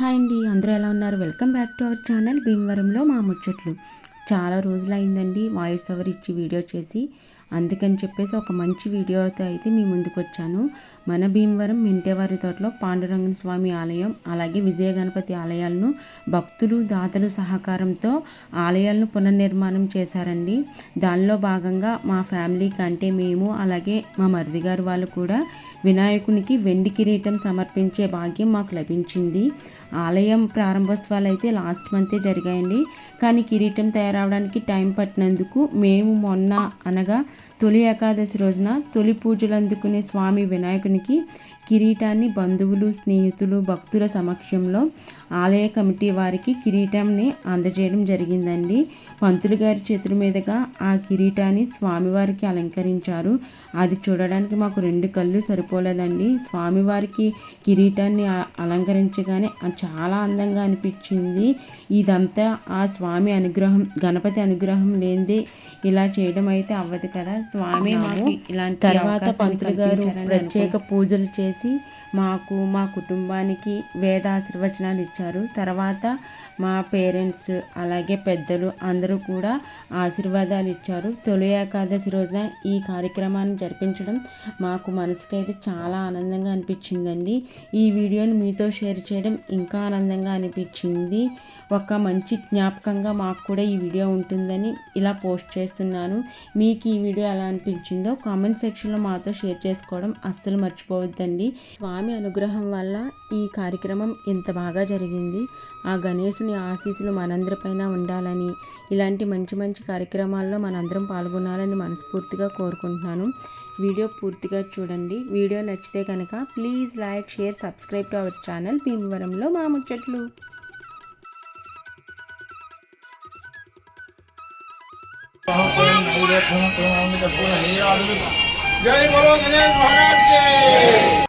Hi అండి అందరూ ఎలా ఉన్నారు? Welcome back to our channel భీమవరంలో మా ముచ్చట్లు. చాలా రోజులైందండి వాయిస్ ఓవర్ ఇచ్చి వీడియో చేసి. అందుకని చెప్పేసి ఒక మంచి వీడియోతో అయితే మీ ముందుకు వచ్చాను. మన భీమవరం మింటేవారి తోటలో పాండురంగన స్వామి ఆలయం అలాగే విజయ గణపతి ఆలయాలను భక్తులు దాతలు సహకారంతో ఆలయాలను పునర్నిర్మాణం చేశారండి. దానిలో భాగంగా మా ఫ్యామిలీకి అంటే మేము అలాగే మా మరిది గారు వాళ్ళు కూడా వినాయకునికి వెండి కిరీటం సమర్పించే భాగ్యం మాకు లభించింది. ఆలయం ప్రారంభోత్సవాలు అయితే లాస్ట్ మంతే జరిగాయండి. కానీ కిరీటం తయారవడానికి టైం పట్టినందుకు మేము మొన్న అనగా తొలి ఏకాదశి రోజున తొలి పూజలు అందుకునే స్వామి వినాయకుని వినాయకునికి కిరీటాన్ని బంధువులు స్నేహితులు భక్తుల సమక్షంలో ఆలయ కమిటీ వారికి కిరీటాన్ని అందజేయడం జరిగిందండి. పంతులు గారి చేతుల మీదుగా ఆ కిరీటాన్ని స్వామివారికి అలంకరించారు. అది చూడడానికి మాకు రెండు కళ్ళు సరిపోలేదండి. స్వామివారికి కిరీటాన్ని అలంకరించగానే చాలా అందంగా అనిపించింది. ఇదంతా ఆ స్వామి అనుగ్రహం గణపతి అనుగ్రహం లేనిదే ఇలా చేయడం అయితే అవ్వదు కదా. స్వామి మాకు ఇలాంటి తర్వాత పంతులు గారు ప్రత్యేక పూజలు చేసి మాకు మా కుటుంబానికి వేద ఆశీర్వచనాలు ఇచ్చారు. తర్వాత మా పేరెంట్స్ అలాగే పెద్దలు అందరూ కూడా ఆశీర్వాదాలు ఇచ్చారు. తొలి ఏకాదశి రోజున ఈ కార్యక్రమాన్ని జరిపించడం మాకు మనసుకైతే చాలా ఆనందంగా అనిపించిందండి. ఈ వీడియోని మీతో షేర్ చేయడం ఇంకా ఆనందంగా అనిపించింది. ఒక మంచి జ్ఞాపకంగా మాకు కూడా ఈ వీడియో ఉంటుందని ఇలా పోస్ట్ చేస్తున్నాను. మీకు ఈ వీడియో ఎలా అనిపించిందో కామెంట్ సెక్షన్లో మాతో షేర్ చేసుకోవడం అస్సలు మర్చిపోవద్దండి. స్వామి అనుగ్రహం వల్ల ఈ కార్యక్రమం ఇంత బాగా జరిగింది ఆ గణేశుని ఆశీస్సులు మనందరిపైన ఉండాలని ఇలాంటి మంచి మంచి కార్యక్రమాల్లో మనందరం పాల్గొనాలని మనస్ఫూర్తిగా కోరుకుంటున్నాను వీడియో పూర్తిగా చూడండి వీడియో నచ్చితే కనుక please like share subscribe to our channel భీమవరంలో మా ముచ్చట్లు जय बोलो गणेश महाराज के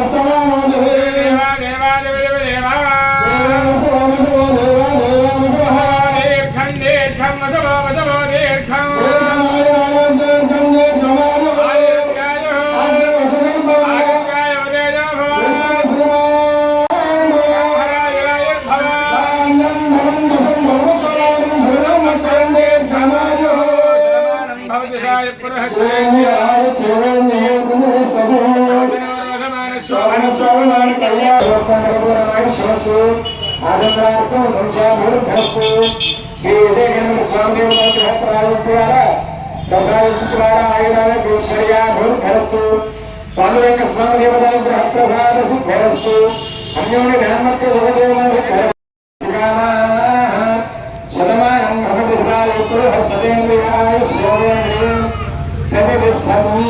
స్వామి దేవతల గ్రహ సిద్ధిరస్తు అన్యోని నామత్వ దేవదేవ శతమానం భవతి సదేంద్రియాయ శివేంద్రియ ప్రతిష్టమి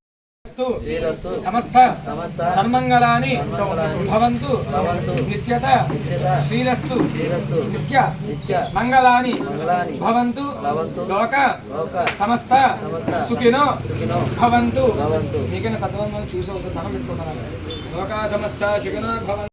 సమస్త సన్మంగళాని భవంతు నిత్యత శ్రీరస్తు నిత్య మంగళాని భవంతు లోక సమస్త సుఖినో భవంతు. మీకైనా పెద్దవాళ్ళు చూసి ధనం పెట్టుకుంటున్నారు. లోక సమస్త సుఖినో భవంతు.